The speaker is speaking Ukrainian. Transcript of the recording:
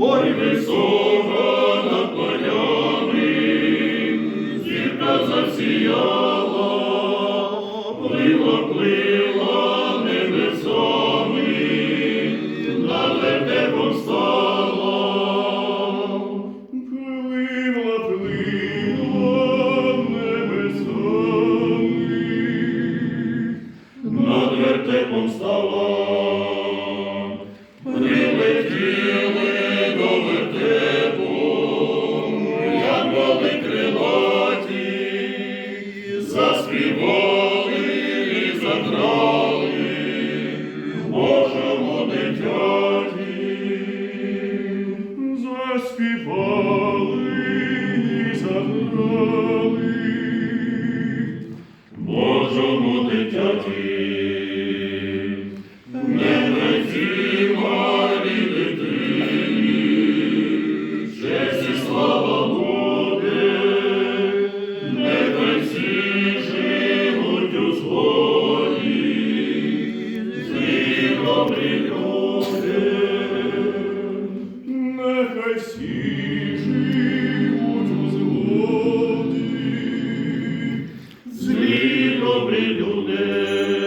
Ой, високо над полями, зірка засіяла, вертепом стала. Прилетіли до вертепу, янголи крилаті, заспівали і заграли добрі люди, нехай живуть у згоді, злі добрі люди.